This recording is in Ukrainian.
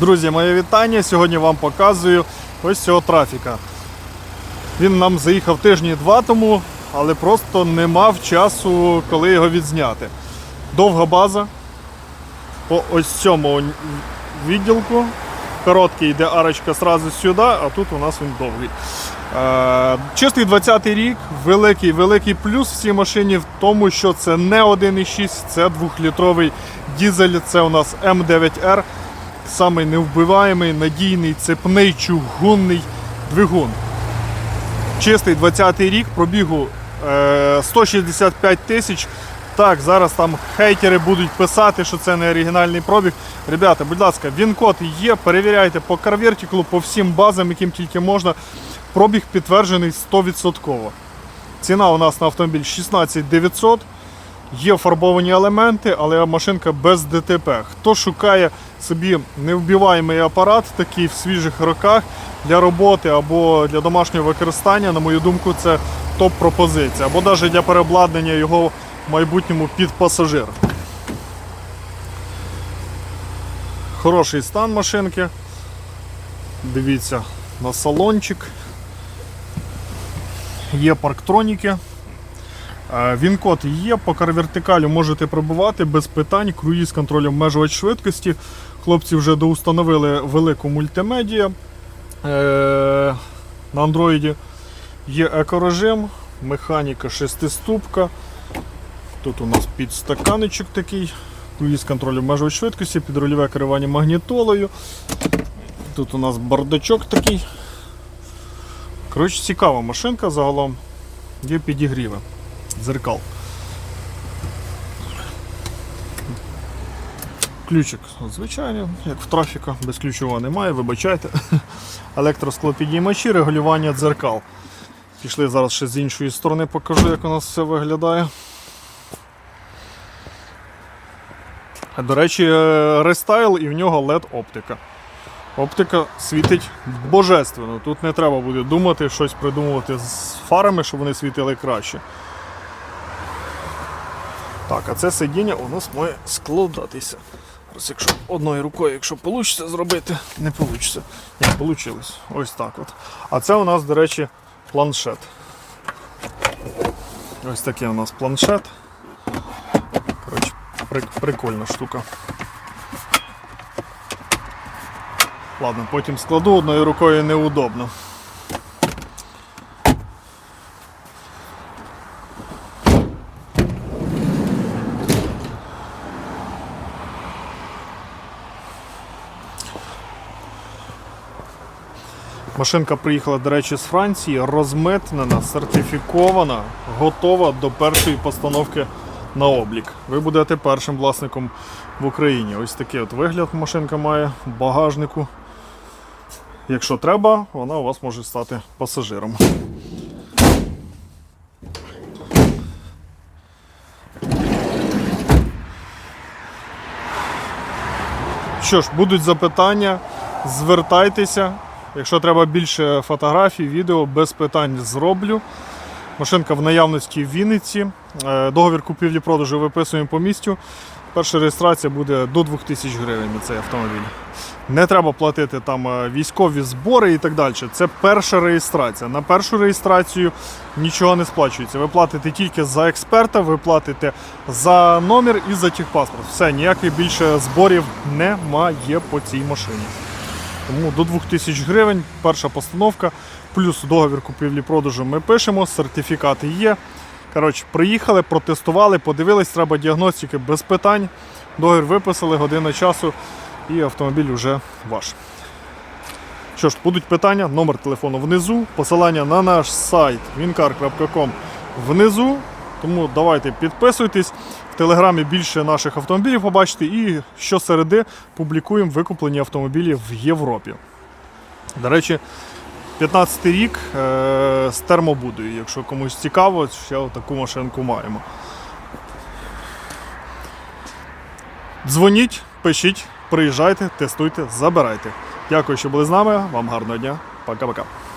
Друзі, моє вітання. Сьогодні вам показую ось цього трафіка. Він нам заїхав тижні два тому, але просто не мав часу, коли його відзняти. Довга база по ось цьому відділку. Короткий йде арочка сразу сюди, а тут у нас він довгий. Е, Чистий 20-й рік, великий великий плюс в цій машині в тому, що це не 1,6, це 2-літровий дізель, це у нас М9Р, самий невбиваємий, надійний, цепний, чугунний двигун. Чистий 20-й рік, пробігу е, 165 тисяч. Так, зараз там хейтери будуть писати, що це не оригінальний пробіг. Ребята, будь ласка, він-код є, перевіряйте по карвертикулу, по всім базам, яким тільки можна. Пробіг підтверджений 100%. Ціна у нас на автомобіль 16 900. Є фарбовані елементи, але машинка без ДТП. Хто шукає собі невбиваємий апарат, такий в свіжих роках для роботи або для домашнього використання, на мою думку, це топ-пропозиція. Або навіть для переобладнання його в майбутньому під пасажир. Хороший стан машинки. Дивіться на салончик. Є парктроніки. Е, Він-код є, по карвертикалю можете пробувати без питань, круїз контроль обмежувач швидкості. Хлопці вже доустановили велику мультимедіа е, на андроїді. Є екорежим, механіка шестиступка. Тут у нас підстаканечок такий, круїз контроль обмежувач швидкості, підрульове керування магнітолою. Тут у нас бардачок такий. Коротше, цікава машинка загалом. Є підігріви дзеркал. Ключик звичайний, як в трафіка, без ключового немає, вибачайте. Електросклопідіймачі, регулювання дзеркал. Пішли зараз ще з іншої сторони, покажу, як у нас все виглядає. До речі, е, рестайл і в нього LED оптика. Оптика світить божественно. Тут не треба буде думати, щось придумувати з фарами, щоб вони світили краще. Так, а це сидіння у нас має складатися. Зараз, якщо одною рукою, якщо вийде зробити, не вийде. Ні, вийшло. Ось так от. А це у нас, до речі, планшет. Ось такий у нас планшет. Коротше, прик- прикольна штука. Ладно, потім складу одною рукою неудобно. Машинка приїхала, до речі, з Франції, розмитнена, сертифікована, готова до першої постановки на облік. Ви будете першим власником в Україні. Ось такий от вигляд машинка має в багажнику. Якщо треба, вона у вас може стати пасажиром. Що ж, будуть запитання, звертайтеся. Якщо треба більше фотографій, відео, без питань зроблю. Машинка в наявності в Вінниці. Е, Договір купівлі-продажу виписуємо по місцю. Перша реєстрація буде до 2000 гривень на цей автомобіль. Не треба платити там е, військові збори і так далі. Це перша реєстрація. На першу реєстрацію нічого не сплачується. Ви платите тільки за експерта, ви платите за номер і за техпаспорт. Все, ніяких більше зборів немає по цій машині. Тому до 2000 гривень перша постановка, плюс договір купівлі-продажу ми пишемо, сертифікати є. Коротше, приїхали, протестували, подивились, треба діагностики без питань. Договір виписали, година часу і автомобіль вже ваш. Що ж, будуть питання, номер телефону внизу, посилання на наш сайт wincar.com внизу. Тому давайте підписуйтесь. Телеграмі більше наших автомобілів побачите і щосереди публікуємо викуплені автомобілі в Європі. До речі, 15 рік е- з термобудою. Якщо комусь цікаво, ще таку машинку маємо. Дзвоніть, пишіть, приїжджайте, тестуйте, забирайте. Дякую, що були з нами. Вам гарного дня. Пока-пока.